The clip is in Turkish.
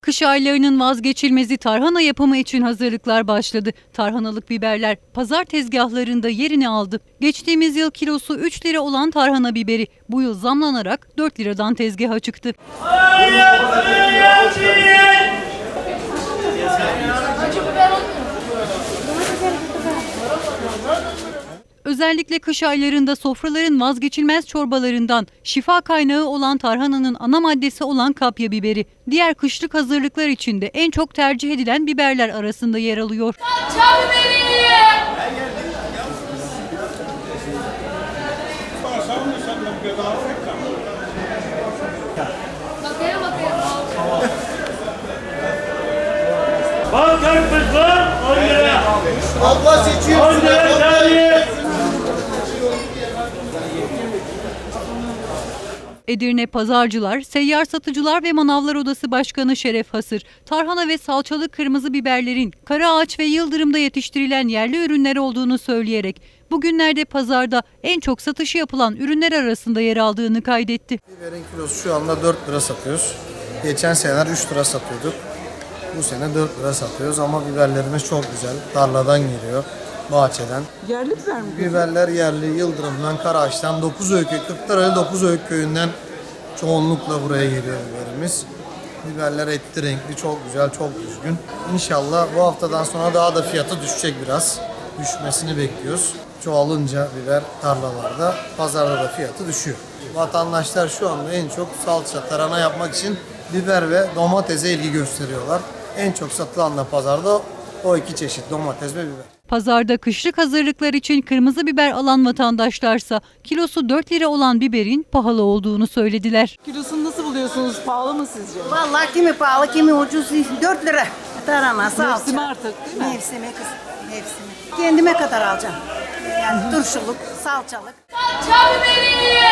Kış aylarının vazgeçilmezi tarhana yapımı için hazırlıklar başladı. Tarhanalık biberler pazar tezgahlarında yerini aldı. Geçtiğimiz yıl kilosu 3 lira olan tarhana biberi bu yıl zamlanarak 4 liradan tezgaha çıktı. Özellikle kış aylarında sofraların vazgeçilmez çorbalarından şifa kaynağı olan tarhananın ana maddesi olan kapya biberi, diğer kışlık hazırlıklar içinde en çok tercih edilen biberler arasında yer alıyor. Biberi. Bal karpuzlar 10 lira. Abla seçiyor. 10 lira. Edirne Pazarcılar, Seyyar Satıcılar ve Manavlar Odası Başkanı Şeref Hasır, tarhana ve salçalı kırmızı biberlerin Karaağaç ve Yıldırım'da yetiştirilen yerli ürünler olduğunu söyleyerek bugünlerde pazarda en çok satışı yapılan ürünler arasında yer aldığını kaydetti. Biberin kilosu şu anda 4 lira satıyoruz. Geçen seneler 3 lira satıyorduk. Bu sene 4 lira satıyoruz ama biberlerimiz çok güzel. Tarladan geliyor, bahçeden. Yerli biber mi? Biberler yerli, Yıldırım'dan, Karaağaç'tan, 9 öykü, Kırklareli 9 öykü köyünden çoğunlukla buraya geliyor biberimiz. Biberler etli renkli, çok güzel, çok düzgün. İnşallah bu haftadan sonra daha da fiyatı düşecek biraz. Düşmesini bekliyoruz. Çoğalınca biber tarlalarda, pazarda da fiyatı düşüyor. Vatandaşlar şu anda en çok salça, tarhana yapmak için biber ve domatese ilgi gösteriyorlar. En çok satılan da pazarda o iki çeşit domates ve biber. Pazarda kışlık hazırlıklar için kırmızı biber alan vatandaşlarsa kilosu 4 lira olan biberin pahalı olduğunu söylediler. Kilosunu nasıl buluyorsunuz? Pahalı mı sizce? Vallahi kimi pahalı kimi ucuz 4 lira. Tarhana, salça. Mevsimi artık değil mi? Mevsimi kız, mevsimi. Kendime kadar alacağım. Yani turşuluk, salçalık. Salça biberi.